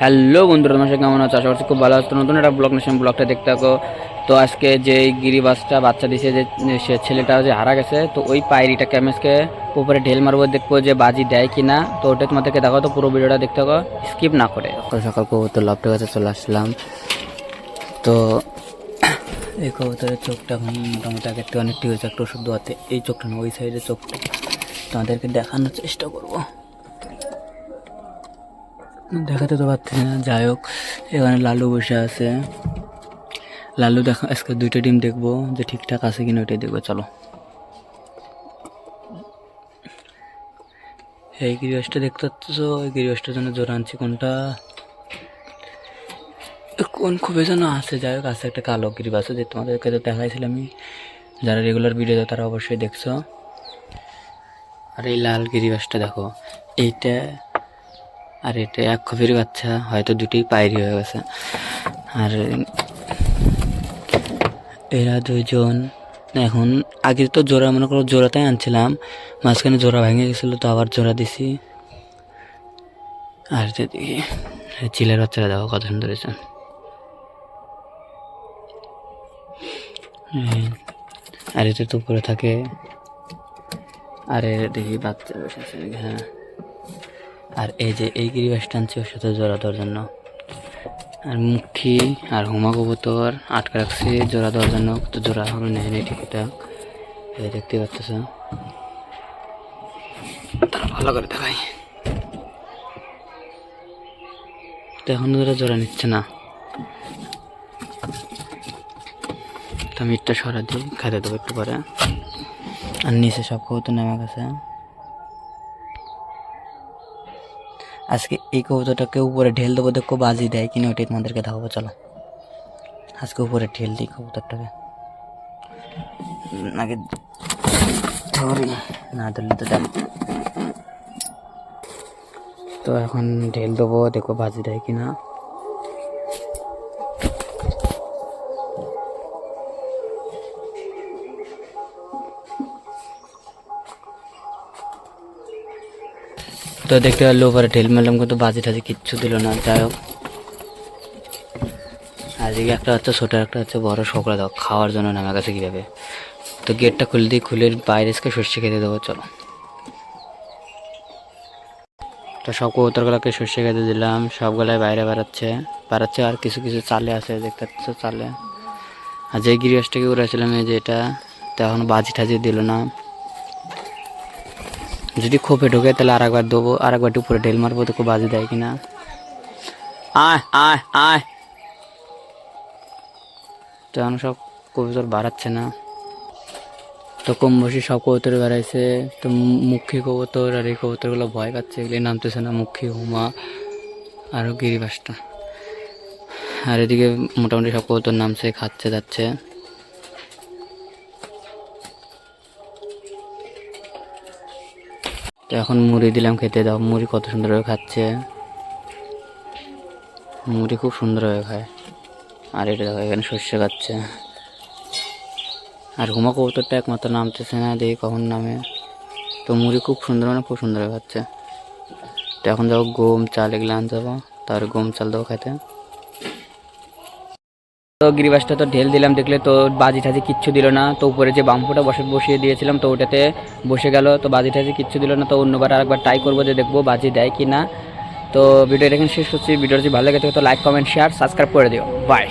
Hello বন্ধুরা, তোমার কেমন আছো? আশা করছি খুব ভালো আছো। নতুন একটা ব্লগ নেশন ব্লগটা দেখতে থাকো। তো আজকে যে গিরিবাসটা বাচ্চা দিছে, যে, সে ছেলেটা যে হারা গেছে, তো ওই পায়রিটাকে আমি আজকে উপরে ঢেল মারবো, দেখব যে বাজি দেয় কি না তো ওটা তোমাদেরকে দেখো তো পুরো ভিডিওটা দেখতে থাকো স্কিপ না করে। সকাল সকাল কবুতর লপটের কাছে চলে আসলাম। তো, এই কবুতরের চোখটা মোটামুটি আগের থেকে অনেকটি হয়েছে, একটা ওষুধ দোয়াতে এই চোখটা না, ওই সাইডের চোখটা। তোমাদেরকে দেখানোর চেষ্টা করব। দেখাতে তো পারছি না, যাই হোক। এখানে লালু বসে আছে। লালু দেখা, আজকে দুইটা ডিম দেখব, যে ঠিকঠাক আছে কিনা ওইটাই দেখব, চলো। এই গিরিবাসটা দেখতে পাচ্ছ? এই গিরিবাসটার জন্য জোর আনছি, কোনটা? কোন খুবই যেন আছে, যাই হোক, আছে একটা কালো গিরিবাস যে তোমাদেরকে তো দেখাইছিলাম আমি। যারা রেগুলার ভিডিও তারা অবশ্যই দেখছ। আর এই লাল গিরিবাসটা দেখো, এইটা আর এটা এক কপির বাচ্চা, হয়তো দুটি পায়রি হয়ে গেছে। আর এরা দুইজন, এখন আগে তো জোড়া, মনে করো জোড়াতেই আনছিলাম, মাঝখানে জোড়া ভেঙে গেছিল, তো আবার জোড়া দিছি। আর যদি চিলের বাচ্চারা দেখো কত সুন্দর হয়েছে। আর এটা তো উপরে থাকে। আর দেখি বাচ্চা হ্যাঁ। আর এই যে এই গিরিবাস টানছি ওর সাথে জোড়া দেওয়ার জন্য। আর মুখি আর হুমা কবুতর আটকে রাখছি জোড়া দেওয়ার জন্য। তো জোড়া হবে নেই নেই ঠিকঠাক এই দেখতে পাচ্ছ তারা ভালো করে দেখাই। তো এখন ওরা জোড়া নিচ্ছে না। তো আমি একটা সরা দিই, খাইতে দেবো একটু পরে। আর নিচে সব কবুতর নেমে গেছে। আজকে এই কবুতরটাকে উপরে ঢেল দেবো, দেখো বাজি দেয় কিনা, ওটাই তোমাদেরকে দেখাবো, চলো। আজকে উপরে ঢেল দিই কবুতরটাকে। নাকি ধরি, না ধরলে তো দেখ তো এখন ঢেল দেবো, দেখো বাজি দেয় কিনা। তো দেখতে পারল উপরে ঢেল মারলাম, কিন্তু বাজি টাজি কিচ্ছু দিল না, যাই হোক। আজকে একটা হচ্ছে ছোটো, একটা হচ্ছে বড় শোকরা দাও খাওয়ার জন্য নামা গেছে কীভাবে। তো গেটটা খুলে দিই, খুলে বাইরে এসে সর্ষে খেতে দেবো, চলো। তো সব কবুতরগুলোকে সর্ষে খেতে দিলাম সবগুলাই বাইরে বেড়াচ্ছে বেড়াচ্ছে, আর কিছু কিছু চালে আছে, দেখতে পাচ্ছ চালে। আর যে গিরিবাসটাকে উড়াইছিলাম এই যে এটা, তো এখন বাজি টাজি দিল না। যদি খোপে ঢোকে তাহলে আর একবার দেবো আর একবার উপরে ঢেল মারবো, তো খুব বাজি দেয় কিনা। আয় আয় আয়। তো সব কবুতর বাড়াচ্ছে না। তো কম বসে সব কবুতর বেড়াইছে। তো মুখী কবুতর আর এই কবুতরগুলো ভয় পাচ্ছে এগুলি নামতেছে না মুখী, হুমা আরও গিরিবাসটা। আর এদিকে মোটামুটি সব কবুতর নামছে, খাচ্ছে যাচ্ছে তো এখন মুড়ি দিলাম, খেতে দাও। মুড়ি কত সুন্দরভাবে খাচ্ছে। মুড়ি খুব সুন্দরভাবে খায়। আর এটা দেখো, এখানে শস্য খাচ্ছে। আর হুমা কবুতরটা একমাত্র নামতেছে না, দেখি কখন নামে। তো মুড়ি খুব সুন্দর মানে খুব সুন্দরভাবে খাচ্ছে। তো এখন যাব গম চাল এগুলো আনতে যাব। তার গম চাল দেবো খেতে। তো গিরিবাসটা তো ঢেল দিলাম, দেখলে তো বাজি ঠাজি কিচ্ছু দিল না। তো উপরে যে বাম্পুটা বসে বসিয়ে দিয়েছিলাম, তো ওটাতে বসে গেল। তো বাজি ঠাজি কিচ্ছু দিল না, তো অন্যবার আরেকবার ট্রাই করব যে দেখব বাজি দেয় কি না তো ভিডিও এখানে শেষ হচ্ছে ভিডিও যদি ভালো লাগে তো লাইক কমেন্ট শেয়ার সাবস্ক্রাইব করে দিও। বাই